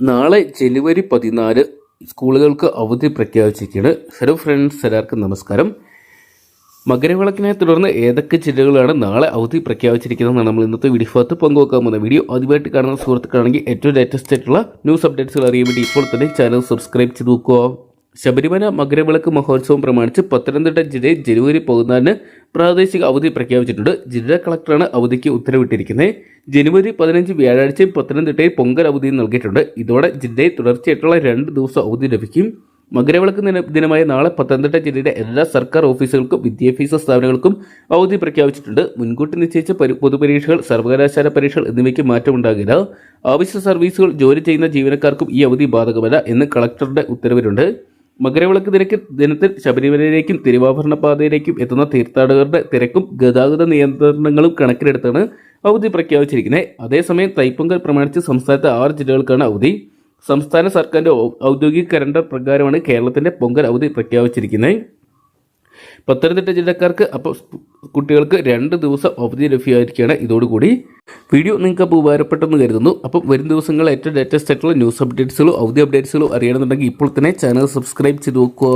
നാളെ ജനുവരി പതിനാല് സ്കൂളുകൾക്ക് അവധി പ്രഖ്യാപിച്ചിരിക്കുകയാണ്. ഹലോ ഫ്രണ്ട്സ് എല്ലാവർക്കും നമസ്കാരം. മകരവിളക്കിനെ തുടർന്ന് ഏതൊക്കെ ജില്ലകളാണ് നാളെ അവധി പ്രഖ്യാപിച്ചിരിക്കുന്നതെന്ന് നമ്മൾ ഇന്നത്തെ വീഡിയോ ഭാഗത്ത് പങ്കുവെക്കാൻ പോകുന്നത്. വീഡിയോ ആദ്യമായിട്ട് കാണുന്ന സുഹൃത്തുക്കളാണെങ്കിൽ ഏറ്റവും ലേറ്റസ്റ്റ് ആയിട്ടുള്ള ന്യൂസ് അപ്ഡേറ്റ്സുകൾ അറിയാൻ വേണ്ടി ഇപ്പോൾ തന്നെ ചാനൽ സബ്സ്ക്രൈബ് ചെയ്ത് നോക്കുക. ശബരിമല മകരവിളക്ക് മഹോത്സവം പ്രമാണിച്ച് പത്തനംതിട്ട ജില്ലയിൽ ജനുവരി പതിനാലിന് പ്രാദേശിക അവധി പ്രഖ്യാപിച്ചിട്ടുണ്ട്. ജില്ലാ കളക്ടറാണ് അവധിക്ക് ഉത്തരവിട്ടിരിക്കുന്നത്. ജനുവരി പതിനഞ്ച് വ്യാഴാഴ്ചയും പത്തനംതിട്ടയിൽ പൊങ്കൽ അവധി നൽകിയിട്ടുണ്ട്. ഇതോടെ ജില്ലയിൽ തുടർച്ചയായിട്ടുള്ള രണ്ട് ദിവസം അവധി ലഭിക്കും. മകരവിളക്ക് ദിനമായ നാളെ പത്തനംതിട്ട ജില്ലയിലെ എല്ലാ സർക്കാർ ഓഫീസുകൾക്കും വിദ്യാഭ്യാസ സ്ഥാപനങ്ങൾക്കും അവധി പ്രഖ്യാപിച്ചിട്ടുണ്ട്. മുൻകൂട്ടി നിശ്ചയിച്ച പൊതുപരീക്ഷകൾ സർവകലാശാല പരീക്ഷകൾ എന്നിവയ്ക്ക് മാറ്റമുണ്ടാകില്ല ആവശ്യ സർവീസുകൾ ജോലി ചെയ്യുന്ന ജീവനക്കാർക്കും ഈ അവധി ബാധകമല്ല എന്ന് കളക്ടറുടെ ഉത്തരവിലുണ്ട്. മകരവിളക്ക് തിരക്ക് ദിനത്തിൽ ശബരിമലയിലേക്കും തിരുവാഭരണ പാതയിലേക്കും എത്തുന്ന തീർത്ഥാടകരുടെ തിരക്കും ഗതാഗത നിയന്ത്രണങ്ങളും കണക്കിലെടുത്താണ് അവധി പ്രഖ്യാപിച്ചിരിക്കുന്നത്. അതേസമയം തൈപ്പൊങ്കൽ പ്രമാണിച്ച് സംസ്ഥാനത്തെ ആറ് ജില്ലകൾക്കാണ് അവധി. സംസ്ഥാന സർക്കാരിന്റെ ഔദ്യോഗിക കലണ്ടർ പ്രകാരമാണ് കേരളത്തിന്റെ പൊങ്കൽ അവധി പ്രഖ്യാപിച്ചിരിക്കുന്നത്. പത്തനംതിട്ട ജില്ലക്കാർക്ക് അപ്പോൾ കുട്ടികൾക്ക് രണ്ട് ദിവസം അവധി ലഭ്യമായിരിക്കുകയാണ്. ഇതോടുകൂടി വീഡിയോ നിങ്ങൾക്ക് അപ്പോൾ ഉപകാരപ്പെട്ടെന്ന് കരുതുന്നു. അപ്പം വരും ദിവസങ്ങൾ ഏറ്റവും ലേറ്റസ്റ്റ് ആയിട്ടുള്ള ന്യൂസ് അപ്ഡേറ്റ്സുകളും അവധി അപ്ഡേറ്റ്സുകളും അറിയണമെന്നുണ്ടെങ്കിൽ ഇപ്പോൾ തന്നെ ചാനൽ സബ്സ്ക്രൈബ് ചെയ്ത് നോക്കുക.